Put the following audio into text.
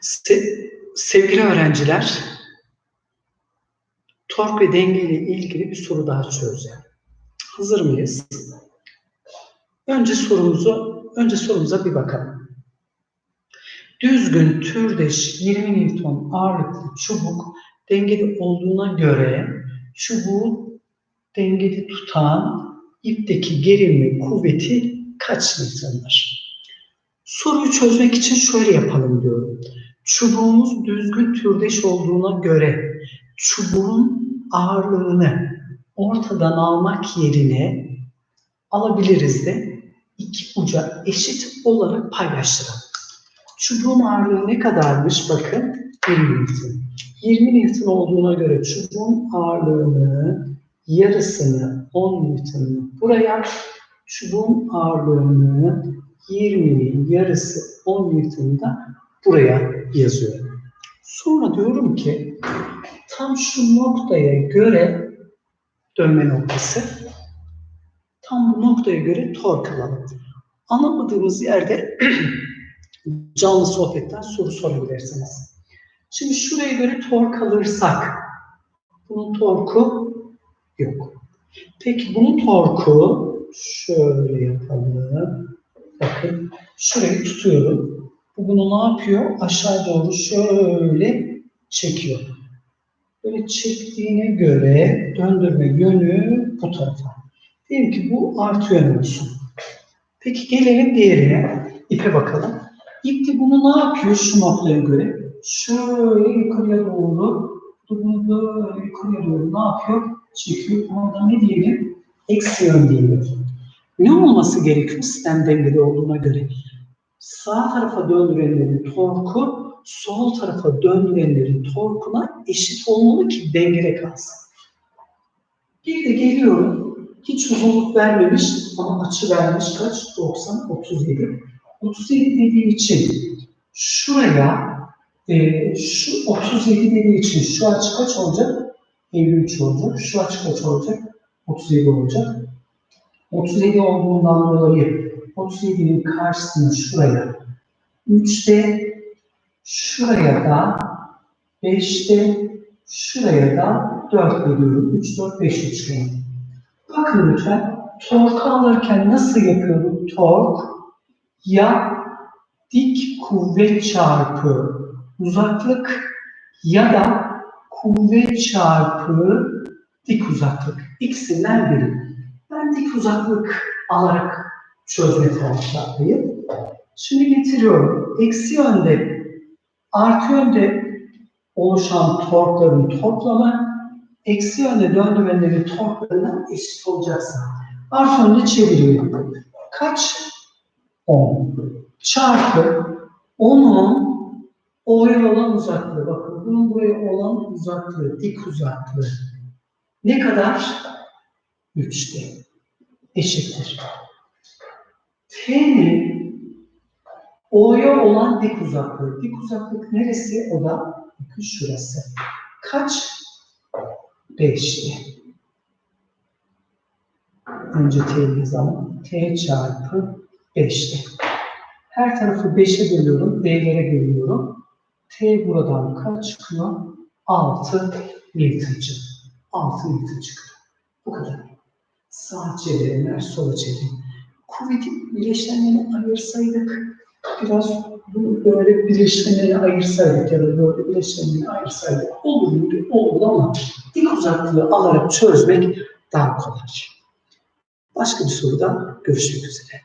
Se- sevgili öğrenciler, tork ve denge ile ilgili bir soru daha çözeceğim. Hazır mıyız? Önce sorumuzu, önce sorumuza bir bakalım. Düzgün türdeş 20 Newton ağırlıklı çubuk dengeli olduğuna göre çubuğu dengeli tutan ipteki gerilme kuvveti kaç Newton'dır? Soruyu çözmek için şöyle yapalım diyorum. Çubuğumuz düzgün türdeş olduğuna göre çubuğun ağırlığını ortadan almak yerine alabiliriz de iki uca eşit olarak paylaştıralım. Çubuğun ağırlığı ne kadarmış? Bakın 20 Newton. 20 Newton olduğuna göre çubuğun ağırlığını yarısını 10 Newton'unu buraya çubuğun ağırlığını 20'nin yarısı 10 Newton'u da buraya yazıyorum. Sonra diyorum ki tam şu noktaya göre dönme noktası tam bu noktaya göre tork alalım. Anlamadığımız yerde canlı sohbetten soru sorabilirsiniz. Şimdi şuraya göre tork alırsak bunun torku yok. Peki bunun torku şöyle yapalım. Bakın şurayı tutuyorum. Bu bunu ne yapıyor? Aşağı doğru şöyle çekiyor. Böyle çektiğine göre döndürme yönü bu tarafa. Diyelim ki bu artı yön olsun. Peki gelelim diğerine. İpe bakalım. İp de bunu ne yapıyor şu noktaya göre? Şöyle yukarıya doğru bunu böyle yukarıya doğru ne yapıyor? Çekiyor. Orada ne diyelim? Eksi yön diyelim. Ne olması gerekiyor sistem dengeli olduğuna göre? Sağ tarafa döndürenlerin torku sol tarafa döndürenlerin torkuna eşit olmalı ki dengede kalsın. Bir de geliyorum, hiç uzunluk vermemiş ama açı vermiş kaç? 90, 37. 37 dediği için şuraya, e, şu 37 dediği için şu açı kaç olacak? 53 olacak. Şu açı kaç olacak? 37 olacak. 37 olduğundan dolayı 37'nin karşısını şuraya 3'te şuraya da 5'te şuraya da 4 veriyorum. 3, 4, 5 üçgeni. Bakın lütfen tork alırken nasıl yapıyorum? Tork ya dik kuvvet çarpı uzaklık ya da kuvvet çarpı dik uzaklık. İkisinden biri. Ben dik uzaklık alarak çözme taraftarıyım. Şimdi getiriyorum. Eksi yönde, artı yönde oluşan torkların toplamı eksi yönde döndürmenlerin torklarına eşit olacaksın. Artı yönde çeviriyorum. Kaç? 10. Çarpı 10'un O'ya olan uzaklığı. Bakın bunun buraya olan uzaklığı, dik uzaklığı. Ne kadar? 3'te. Eşittir. T'nin O'ya olan dik uzaklığı. Dik uzaklık neresi? O da bakın şurası. Kaç? 5'ti. Önce T'yi yazalım. T çarpı 5'ti. Her tarafı 5'e bölüyorum. D'lere bölüyorum. T buradan kaç çıkıyor? 6 Newton çıkıyor. 6 Newton çıkıyor. Bu kadar. Sağ çevirenler sola çevirin. Kuvvetin bileşenlerini ayırsaydık, biraz bunu böyle bileşenleri ayırsaydık ya da böyle bileşenleri ayırsaydık olur muydu? Olurdu ama dik uzaklığı alarak çözmek daha kolay. Başka bir soruda görüşmek üzere.